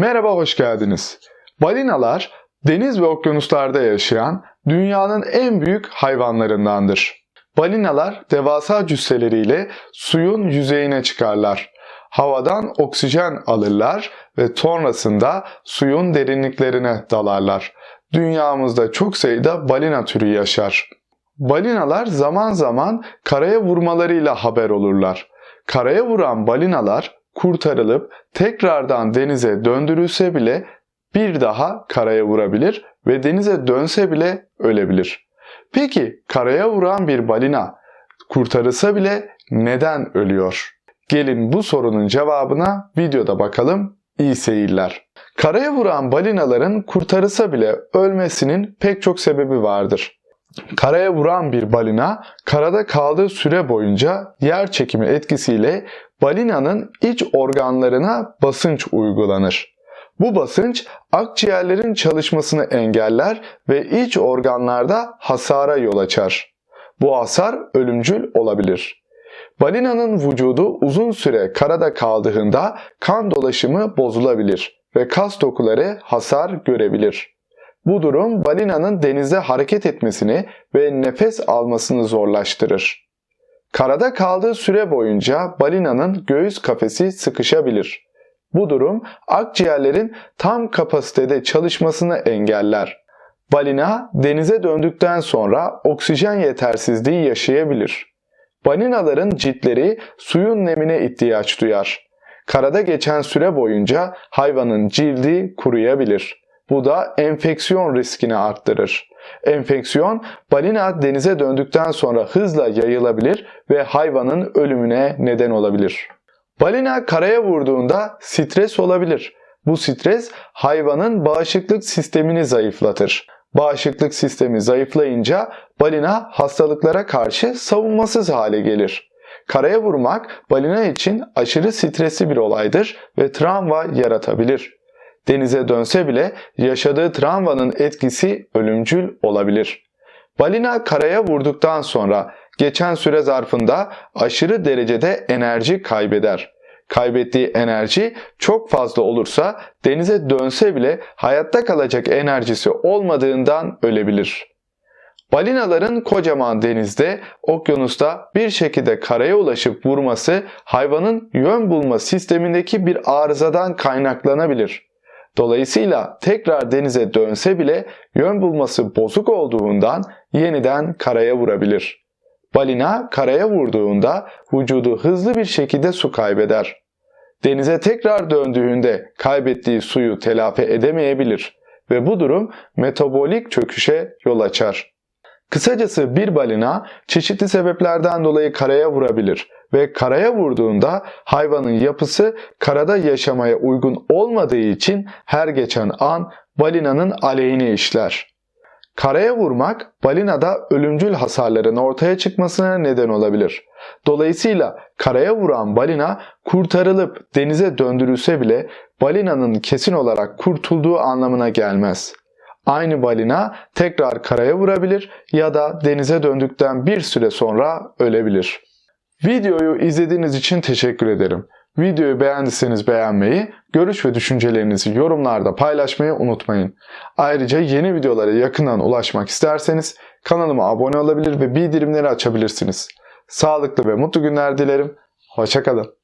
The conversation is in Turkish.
Merhaba, hoş geldiniz. Balinalar deniz ve okyanuslarda yaşayan dünyanın en büyük hayvanlarındandır. Balinalar devasa cüsseleriyle suyun yüzeyine çıkarlar. Havadan oksijen alırlar ve sonrasında suyun derinliklerine dalarlar. Dünyamızda çok sayıda balina türü yaşar. Balinalar zaman zaman karaya vurmalarıyla haber olurlar. Karaya vuran balinalar kurtarılıp tekrardan denize döndürülse bile bir daha karaya vurabilir ve denize dönse bile ölebilir. Peki karaya vuran bir balina kurtarılsa bile neden ölüyor? Gelin bu sorunun cevabına videoda bakalım. İyi seyirler. Karaya vuran balinaların kurtarılsa bile ölmesinin pek çok sebebi vardır. Karaya vuran bir balina karada kaldığı süre boyunca yer çekimi etkisiyle balinanın iç organlarına basınç uygulanır. Bu basınç akciğerlerin çalışmasını engeller ve iç organlarda hasara yol açar. Bu hasar ölümcül olabilir. Balinanın vücudu uzun süre karada kaldığında kan dolaşımı bozulabilir ve kas dokuları hasar görebilir. Bu durum balinanın denizde hareket etmesini ve nefes almasını zorlaştırır. Karada kaldığı süre boyunca balinanın göğüs kafesi sıkışabilir. Bu durum akciğerlerin tam kapasitede çalışmasını engeller. Balina denize döndükten sonra oksijen yetersizliği yaşayabilir. Balinaların ciltleri suyun nemine ihtiyaç duyar. Karada geçen süre boyunca hayvanın cildi kuruyabilir. Bu da enfeksiyon riskini arttırır. Enfeksiyon balina denize döndükten sonra hızla yayılabilir ve hayvanın ölümüne neden olabilir. Balina karaya vurduğunda stres olabilir. Bu stres hayvanın bağışıklık sistemini zayıflatır. Bağışıklık sistemi zayıflayınca balina hastalıklara karşı savunmasız hale gelir. Karaya vurmak balina için aşırı stresli bir olaydır ve travma yaratabilir. Denize dönse bile yaşadığı travmanın etkisi ölümcül olabilir. Balina karaya vurduktan sonra geçen süre zarfında aşırı derecede enerji kaybeder. Kaybettiği enerji çok fazla olursa denize dönse bile hayatta kalacak enerjisi olmadığından ölebilir. Balinaların kocaman denizde, okyanusta bir şekilde karaya ulaşıp vurması hayvanın yön bulma sistemindeki bir arızadan kaynaklanabilir. Dolayısıyla tekrar denize dönse bile yön bulması bozuk olduğundan yeniden karaya vurabilir. Balina karaya vurduğunda vücudu hızlı bir şekilde su kaybeder. Denize tekrar döndüğünde kaybettiği suyu telafi edemeyebilir ve bu durum metabolik çöküşe yol açar. Kısacası bir balina çeşitli sebeplerden dolayı karaya vurabilir ve karaya vurduğunda hayvanın yapısı karada yaşamaya uygun olmadığı için her geçen an balinanın aleyhine işler. Karaya vurmak balinada ölümcül hasarların ortaya çıkmasına neden olabilir. Dolayısıyla karaya vuran balina kurtarılıp denize döndürülse bile balinanın kesin olarak kurtulduğu anlamına gelmez. Aynı balina tekrar karaya vurabilir ya da denize döndükten bir süre sonra ölebilir. Videoyu izlediğiniz için teşekkür ederim. Videoyu beğendiyseniz beğenmeyi, görüş ve düşüncelerinizi yorumlarda paylaşmayı unutmayın. Ayrıca yeni videolara yakından ulaşmak isterseniz kanalıma abone olabilir ve bildirimleri açabilirsiniz. Sağlıklı ve mutlu günler dilerim. Hoşçakalın.